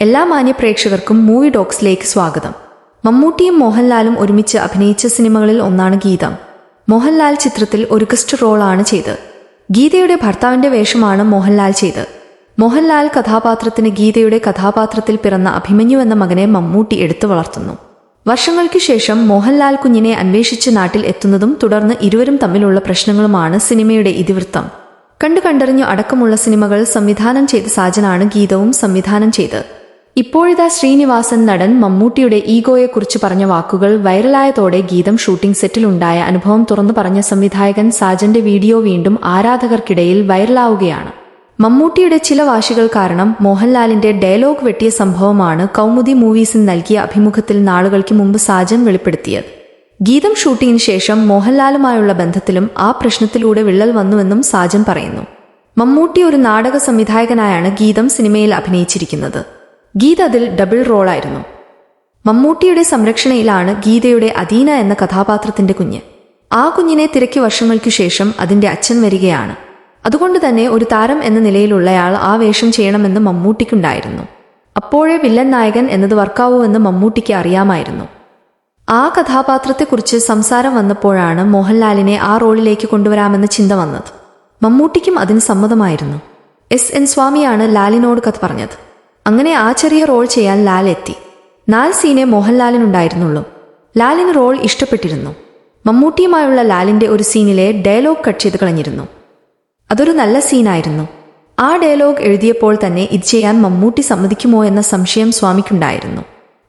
എല്ലാ മാന്യപ്രേക്ഷകർക്കും മൂവി ഡോക്സിലേക്ക് സ്വാഗതം. മമ്മൂട്ടിയും മോഹൻലാലും ഒരുമിച്ച് അഭിനയിച്ച സിനിമകളിൽ ഒന്നാണ് ഗീതം. മോഹൻലാൽ ചിത്രത്തിൽ ഒരു ഗസ്റ്റ് റോളാണ് ചെയ്ത് ഗീതയുടെ ഭർത്താവിന്റെ വേഷമാണ് മോഹൻലാൽ ചെയ്ത് മോഹൻലാൽ കഥാപാത്രത്തിന് ഗീതയുടെ കഥാപാത്രത്തിൽ പിറന്ന അഭിമന്യു എന്ന മകനെ മമ്മൂട്ടി എടുത്തു വളർത്തുന്നു. വർഷങ്ങൾക്ക് ശേഷം മോഹൻലാൽ കുഞ്ഞിനെ അന്വേഷിച്ച് നാട്ടിൽ എത്തുന്നതും തുടർന്ന് ഇരുവരും തമ്മിലുള്ള പ്രശ്നങ്ങളുമാണ് സിനിമയുടെ ഇതിവൃത്തം. കണ്ടു കണ്ടറിഞ്ഞു അടക്കമുള്ള സിനിമകൾ സംവിധാനം ചെയ്ത സാജനാണ് ഗീതവും സംവിധാനം ചെയ്ത് ഇപ്പോഴിതാ ശ്രീനിവാസൻ നടൻ മമ്മൂട്ടിയുടെ ഈഗോയെക്കുറിച്ച് പറഞ്ഞ വാക്കുകൾ വൈറലായതോടെ ഗീതം ഷൂട്ടിംഗ് സെറ്റിലുണ്ടായ അനുഭവം തുറന്നു പറഞ്ഞ സംവിധായകൻ സാജന്റെ വീഡിയോ വീണ്ടും ആരാധകർക്കിടയിൽ വൈറലാവുകയാണ്. മമ്മൂട്ടിയുടെ ചില വാശികൾ കാരണം മോഹൻലാലിന്റെ ഡയലോഗ് വെട്ടിയ സംഭവമാണ് കൗമുദി മൂവീസിന് നൽകിയ അഭിമുഖത്തിൽ നാളുകൾക്ക് മുമ്പ് സാജൻ വെളിപ്പെടുത്തിയത്. ഗീതം ഷൂട്ടിംഗിന് ശേഷം മോഹൻലാലുമായുള്ള ബന്ധത്തിലും ആ പ്രശ്നത്തിലൂടെ വിള്ളൽ വന്നുവെന്നും സാജൻ പറയുന്നു. മമ്മൂട്ടി ഒരു നാടക സംവിധായകനായാണ് ഗീതം സിനിമയിൽ അഭിനയിച്ചിരിക്കുന്നത്. ഗീത അതിൽ ഡബിൾ റോളായിരുന്നു മമ്മൂട്ടിയുടെ സംരക്ഷണയിലാണ് ഗീതയുടെ അദീന എന്ന കഥാപാത്രത്തിന്റെ കുഞ്ഞ്. ആ കുഞ്ഞിനെ തിരക്കി വർഷങ്ങൾക്കു ശേഷം അതിന്റെ അച്ഛൻ വരികയാണ്. അതുകൊണ്ട് തന്നെ ഒരു താരം എന്ന നിലയിലുള്ളയാൾ ആ വേഷം ചെയ്യണമെന്ന് മമ്മൂട്ടിക്കുണ്ടായിരുന്നു. അപ്പോഴേ വില്ലൻ നായകൻ എന്നത് വർക്കാവൂവെന്ന് മമ്മൂട്ടിക്ക് അറിയാമായിരുന്നു. ആ കഥാപാത്രത്തെക്കുറിച്ച് സംസാരം വന്നപ്പോഴാണ് മോഹൻലാലിനെ ആ റോളിലേക്ക് കൊണ്ടുവരാമെന്ന ചിന്ത വന്നത്. മമ്മൂട്ടിക്കും അതിന് സമ്മതമായിരുന്നു. എസ് എൻ സ്വാമിയാണ് ലാലിനോട് കഥ പറഞ്ഞത്. അങ്ങനെ ആ ചെറിയ റോൾ ചെയ്യാൻ ലാൽ എത്തി. നാല് സീനെ മോഹൻലാലിനുണ്ടായിരുന്നുള്ളൂ. ലാലിന് റോൾ ഇഷ്ടപ്പെട്ടിരുന്നു. മമ്മൂട്ടിയുമായുള്ള ലാലിന്റെ ഒരു സീനിലെ ഡയലോഗ് കട്ട് ചെയ്ത് കളഞ്ഞിരുന്നു. അതൊരു നല്ല സീനായിരുന്നു. ആ ഡയലോഗ് എഴുതിയപ്പോൾ തന്നെ ഇത് ചെയ്യാൻ മമ്മൂട്ടി സമ്മതിക്കുമോ എന്ന സംശയം സ്വാമിക്കുണ്ടായിരുന്നു.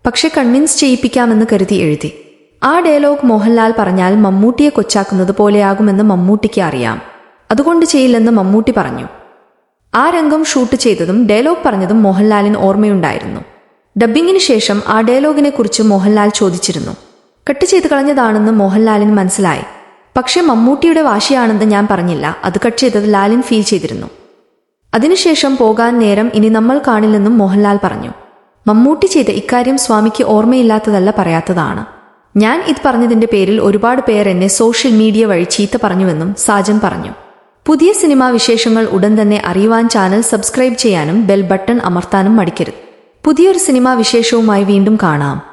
പക്ഷെ കൺവിൻസ് ചെയ്യിപ്പിക്കാമെന്ന് കരുതി എഴുതി. ആ ഡയലോഗ് മോഹൻലാൽ പറഞ്ഞാൽ മമ്മൂട്ടിയെ കൊച്ചാക്കുന്നത് പോലെയാകുമെന്ന് മമ്മൂട്ടിക്ക് അറിയാം. അതുകൊണ്ട് ചെയ്യില്ലെന്ന് മമ്മൂട്ടി പറഞ്ഞു. ആ രംഗം ഷൂട്ട് ചെയ്തതും ഡയലോഗ് പറഞ്ഞതും മോഹൻലാലിന് ഓർമ്മയുണ്ടായിരുന്നു. ഡബ്ബിങ്ങിന് ശേഷം ആ ഡയലോഗിനെ കുറിച്ച് മോഹൻലാൽ ചോദിച്ചിരുന്നു. കട്ട് ചെയ്ത് കളഞ്ഞതാണെന്ന് മോഹൻലാലിന് മനസ്സിലായി. പക്ഷേ മമ്മൂട്ടിയുടെ വാശിയാണെന്ന് ഞാൻ പറഞ്ഞില്ല. അത് കട്ട് ചെയ്തത് ലാലിൻ ഫീൽ ചെയ്തിരുന്നു. അതിനുശേഷം പോകാൻ നേരം ഇനി നമ്മൾ കാണില്ലെന്നും മോഹൻലാൽ പറഞ്ഞു. മമ്മൂട്ടി ചെയ്ത ഇക്കാര്യം സ്വാമിക്ക് ഓർമ്മയില്ലാത്തതല്ല പറയാത്തതാണ്. ഞാൻ ഇത് പറഞ്ഞതിന്റെ പേരിൽ ഒരുപാട് പേർ എന്നെ സോഷ്യൽ മീഡിയ വഴി ചീത്ത പറഞ്ഞുവെന്നും സാജൻ പറഞ്ഞു. പുതിയ സിനിമാ വിശേഷങ്ങൾ ഉടൻ തന്നെ അറിയുവാൻ ചാനൽ സബ്സ്ക്രൈബ് ചെയ്യാനും ബെൽ ബട്ടൺ അമർത്താനും മടിക്കരുത്. പുതിയൊരു സിനിമാ വിശേഷവുമായി വീണ്ടും കാണാം.